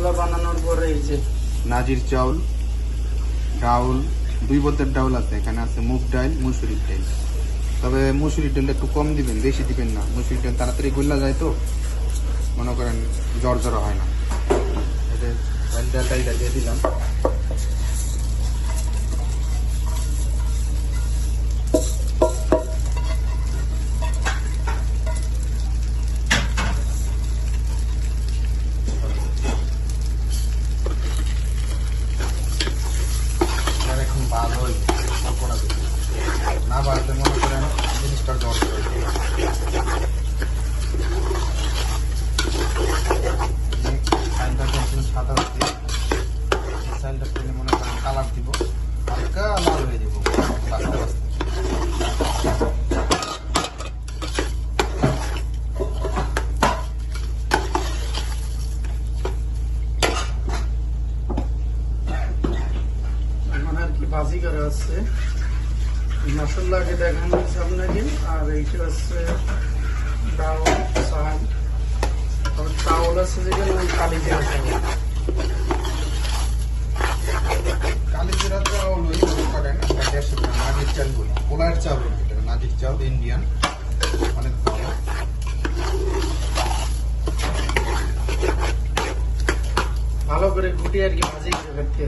এগুলো বানানোর পরে এই যে নাজির চাউল, ডাউল, দুই বোতের ডাউল আছে, এখানে আছে মুগ ডাল মুসুরির ডাল তবে মুসুরির ডালটা একটু কম দিবেন, বেশি দিবেন না। মুসুরির ডাল তাড়াতাড়ি গুল্লা যায় তো, মনে করেন জ্বর জ্বর হয় না। ডালটা দিয়ে দিলাম আর এখন ভালোই কল্পনা করি না বাড়তে মনে করেন জিনিসটা জ্বর জ্বর হয়ে যাবে। চালটা যখন সাদা হচ্ছে এই চালটা তেলে মনে করেন কালার দিব হালকা লাল হয়ে যাব আস্তে আস্তে এখন আর কি ভাজি করা আছে। মশলা আগে দেখানো হয়েছে আপনাকে। আর এইটা হচ্ছে ডাউল চাল তারপর চাউল আছে যেখানে ওই কালি দেওয়া চাউল কালি জিরা চাউল ওই করেন চাল বলি। পোলার চাল বলি এটা নাজির চাল ইন্ডিয়ান। অনেক ভালো। ভালো করে ঘুটিয়ে আর কি ভাজি করে রাখতে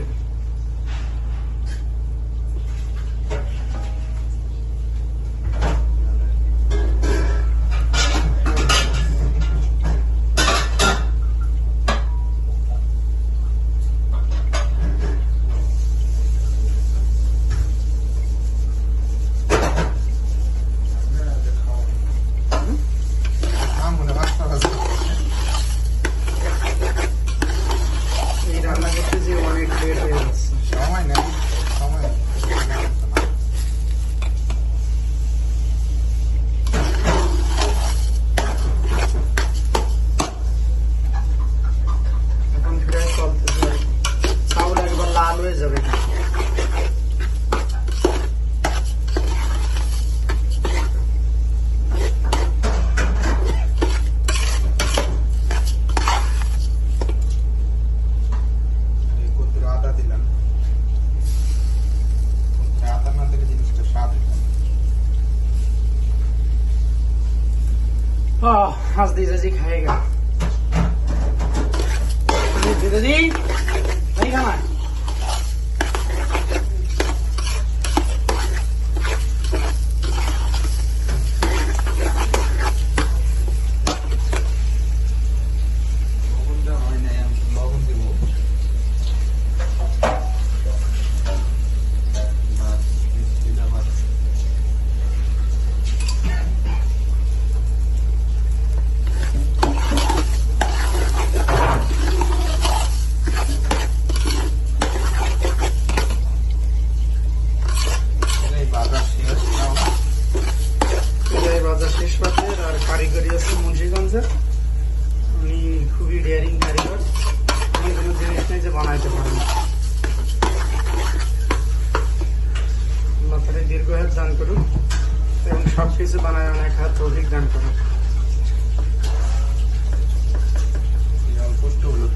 Oh, as diz a Zick Hager. Diz a Zick. কারিগরি হচ্ছে মুন্সিগঞ্জের উনি খুবই ডেয়ারিং কারিগর। উনি কোনো জিনিস নেই যে বানাইতে পারেন। মাথায় দীর্ঘ হাত দান করুন এবং সব কিছু বানায় অনেক হাত অধিক দান করুন অল্প হলুদ